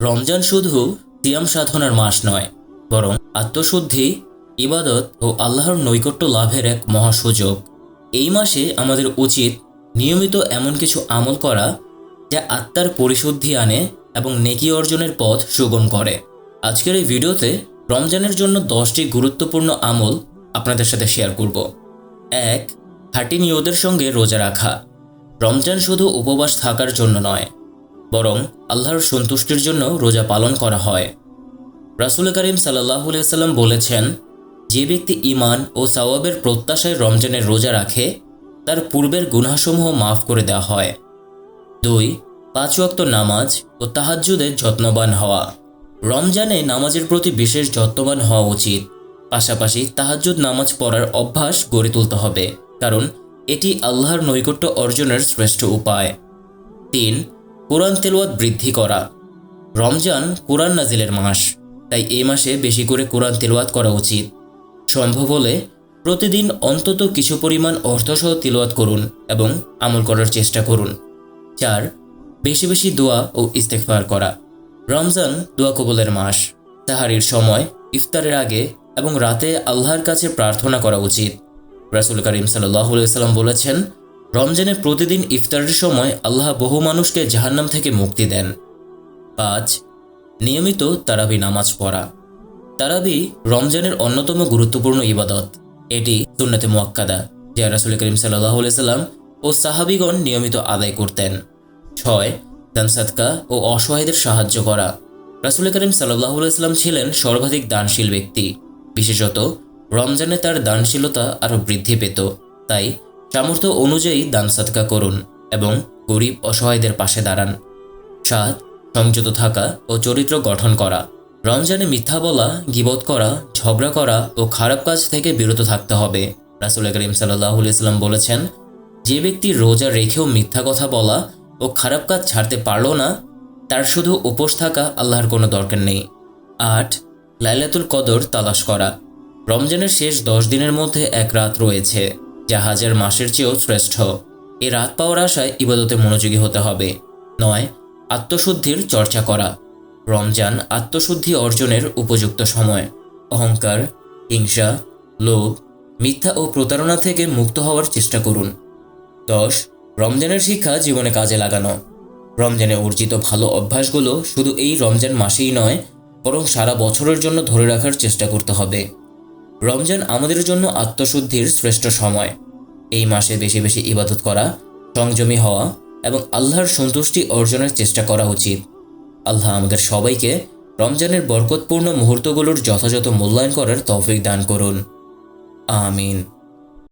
রমজান শুধু সিয়াম সাধনার মাস নয়, বরং আত্মশুদ্ধি, ইবাদত ও আল্লাহর নৈকট্য লাভের এক মহাসুযোগ এই মাসে আমাদের উচিত নিয়মিত এমন কিছু আমল করা যা আত্মার পরিশুদ্ধি আনে এবং নেকি অর্জনের পথ সুগম করে। আজকের এই ভিডিওতে রমজানের জন্য দশটি গুরুত্বপূর্ণ আমল আপনাদের সাথে শেয়ার করব। এক, খাঁটি নিয়তের সঙ্গে রোজা রাখা। রমজান শুধু উপবাস থাকার জন্য নয় বরং আল্লাহর সন্তুষ্টির জন্য রোজা পালন করা হয়। রাসুল করিম সাল্লাহ সাল্লাম বলেছেন, যে ব্যক্তি ইমান ও সাওয়াবের প্রত্যাশায় রমজানের রোজা রাখে, তার পূর্বের গুনাসমূহ মাফ করে দেওয়া হয়। দুই, পাঁচ ওয়াক্ত নামাজ ও তাহাজ্জুদের যত্নবান হওয়া। রমজানে নামাজের প্রতি বিশেষ যত্নবান হওয়া উচিত। পাশাপাশি তাহাজ্জুদ নামাজ পড়ার অভ্যাস গড়ে তুলতে হবে, কারণ এটি আল্লাহর নৈকট্য অর্জনের শ্রেষ্ঠ উপায়। তিন কোরআন তেলাওয়াত বৃদ্ধি করা। রমজান কোরআন নাজিলের মাস, তাই এই মাসে বেশি করে কোরআন তেলাওয়াত করা উচিত। সম্ভব হলে প্রতিদিন অন্তত কিছু পরিমাণ অর্থসহ তিলওয়াত করুন এবং আমল করার চেষ্টা করুন। চার, বেশি বেশি দোয়া ও ইস্তেকফার করা। রমজান দোয়া কবলের মাস, তাহারির সময়, ইফতারের আগে এবং রাতে আল্লাহর কাছে প্রার্থনা করা উচিত। রাসুল করিম সাল্লাহ সাল্লাম বলেছেন রমজানে প্রতিদিন ইফতারের সময় আল্লাহ বহু মানুষকে জাহান্নাম থেকে মুক্তি দেন। পাঁচ, নিয়মিত তারাবি নামাজ পড়া। তারাবি রমজানের অন্যতম গুরুত্বপূর্ণ ইবাদত। এটি সুন্নতে মোয়াক্কাদা, যা রাসুল করিম সাল্লাহ সাল্লাম ও সাহাবিগণ নিয়মিত আদায় করতেন। ছয়, দান সাদকা ও অসহায়দের সাহায্য করা। রাসুল করিম সাল্লাহ সাল্লাম ছিলেন সর্বাধিক দানশীল ব্যক্তি। বিশেষত রমজানে তার দানশীলতা আরও বৃদ্ধি পেত। তাই সামর্থ্য অনুযায়ী দান সাদকা করুন এবং গরিব অসহায়দের পাশে দাঁড়ান। সাত, সংযত থাকা ও চরিত্র গঠন করা। রমজানে মিথ্যা বলা, গিবত করা, ঝগড়া করা ও খারাপ কাজ থেকে বিরত থাকতে হবে। রাসুল করিম সাল্লাহ ইসলাম বলেছেন, যে ব্যক্তি রোজা রেখেও মিথ্যা কথা বলা ও খারাপ কাজ ছাড়তে পারল না, তার শুধু উপোস থাকা আল্লাহর কোনো দরকার নেই। আট, লাইলাতুল কদর তালাশ করা। রমজানের শেষ দশ দিনের মধ্যে এক রাত রয়েছে। যা হাজার মাসের চেয়েও শ্রেষ্ঠ। এ রাত পাওয়ার আশায় ইবাদতে মনোযোগী হতে হবে। নয়, আত্মশুদ্ধির চর্চা করা। রমজান আত্মশুদ্ধি অর্জনের উপযুক্ত সময়। অহংকার, হিংসা, লোভ, মিথ্যা ও প্রতারণা থেকে মুক্ত হওয়ার চেষ্টা করুন। দশ, রমজানের শিক্ষা জীবনে কাজে লাগানো। রমজানে অর্জিত ভালো অভ্যাসগুলো শুধু এই রমজান মাসেই নয়, বরং সারা বছরের জন্য ধরে রাখার চেষ্টা করতে হবে। রমজান আমাদের জন্য আত্মশুদ্ধির শ্রেষ্ঠ সময়। এই মাসে বেশি বেশি ইবাদত করা, সংযমী হওয়া এবং আল্লাহর সন্তুষ্টি অর্জনের চেষ্টা করা উচিত। আল্লাহ আমাদের সবাইকে রমজানের বরকতপূর্ণ মুহূর্তগুলোর যথাযথ মূল্যায়ন করার তৌফিক দান করুন। আমিন।